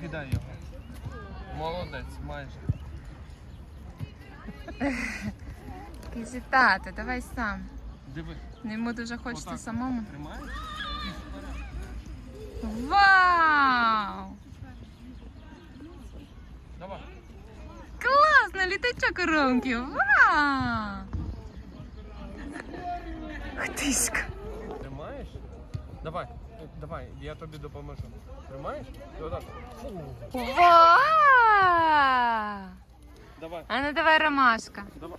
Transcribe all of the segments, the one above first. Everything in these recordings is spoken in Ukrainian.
кидай його. Молодець, майже. Кізі, тато, давай сам. Диви. Ну, Йому дуже хочеться Отак. самому. Тримаєш? І вперед. Вау! Давай. Класно, літачок у Ромки. Вау! Хтиська. Тримаєш? Давай, е, Давай, я тобі допоможу. Тримаєш? Отак. Давай, А ну давай ромашка. давай.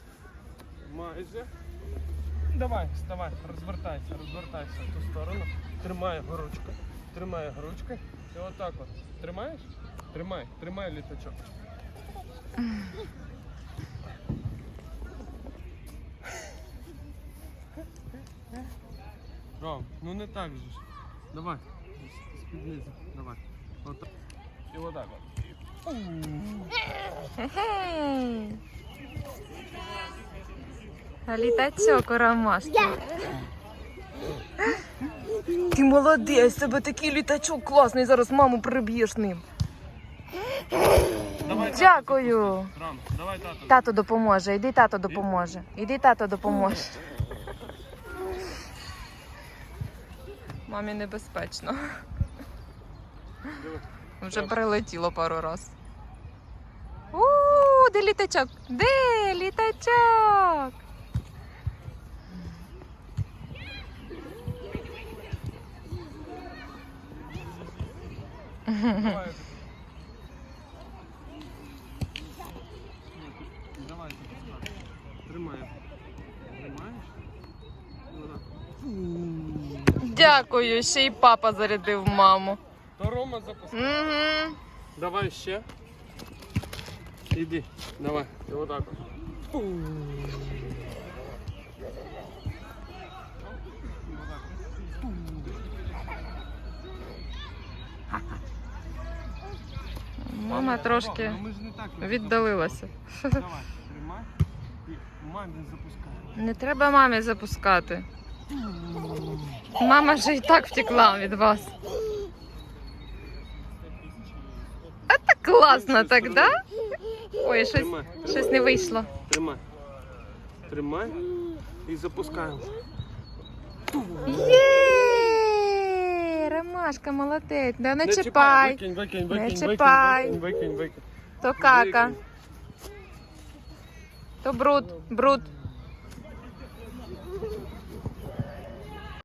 Майже. Давай, вставай, розвертайся, розвертайся в ту сторону. Тримай ручку. Тримай ручку. І отак от. Тримаєш? Тримай, тримай літачок. Ром, ну не так же ж. Давай. Спіднизи. Давай. Отак. І отак от. А Літачок у ромашки. Ти молодець, тебе такий літачок класний, зараз маму приб'єш ним. Давай, Дякую. давай тато. Тато допоможе, іди тато допоможе. Іди тато допоможе. Мамі небезпечно. Вже прилетіло пару раз. У, де літачок? Де літачок? Давай. Тримай. Тримаєш? Ну, так. Дякую, ще й папа зарядив маму. То Рома запускай. Угу. Давай ще. Іди. Давай. І отак. от. Мама трошки Ну, віддалилася. Давай, тримай. Мамі запускай. Не треба мамі запускати. Мама вже і так втекла від вас. А так класно, так, да? Ой, щось, Тримай. щось не вийшло. Тримай. Тримай. І запускаємо. Є! Ромашка, молодець. Да не чіпай. Викинь, викинь, Не викинь, чіпай. викинь, викинь, викинь. То кака, то бруд, бруд.